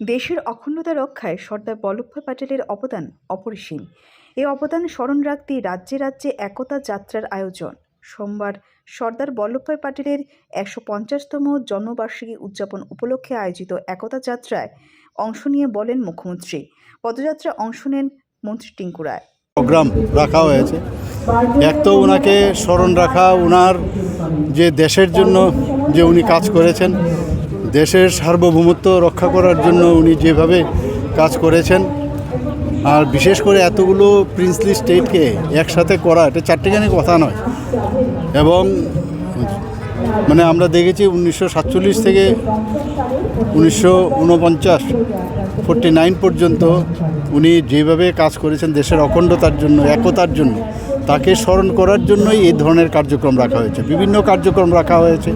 দেশের অখণ্ডতা রক্ষায় সর্দার বল্লভভাই প্যাটেলের অবদান অপরিসীম। এ অবদান স্মরণ রাখতেই রাজ্যে রাজ্যে একতা যাত্রার আয়োজন। সোমবার সর্দার বল্লভভাই প্যাটেলের একশো পঞ্চাশতম জন্মবার্ষিকী উদযাপন উপলক্ষে আয়োজিত একতা যাত্রায় অংশ নিয়ে বলেন মুখ্যমন্ত্রী। পদযাত্রায় অংশ নেন মন্ত্রী টিঙ্কু রায়। প্রোগ্রাম রাখা হয়েছে। এক তো ওনাকে স্মরণ রাখা ওনার যে দেশের জন্য যে উনি কাজ করেছেন দেশের সার্বভৌমত্ব রক্ষা করার জন্য উনি যেভাবে কাজ করেছেন, আর বিশেষ করে এতগুলো প্রিন্সলি স্টেটকে একসাথে করা, এটা চারটেখানি কথা নয়। এবং মানে আমরা দেখেছি উনিশশো সাতচল্লিশ থেকে উনিশশো উনপঞ্চাশ নাইন পর্যন্ত উনি যেভাবে কাজ করেছেন দেশের অখণ্ডতার জন্য, একতার জন্য, তাকে স্মরণ করার জন্যই এই ধরনের কার্যক্রম রাখা হয়েছে। বিভিন্ন কার্যক্রম রাখা হয়েছে।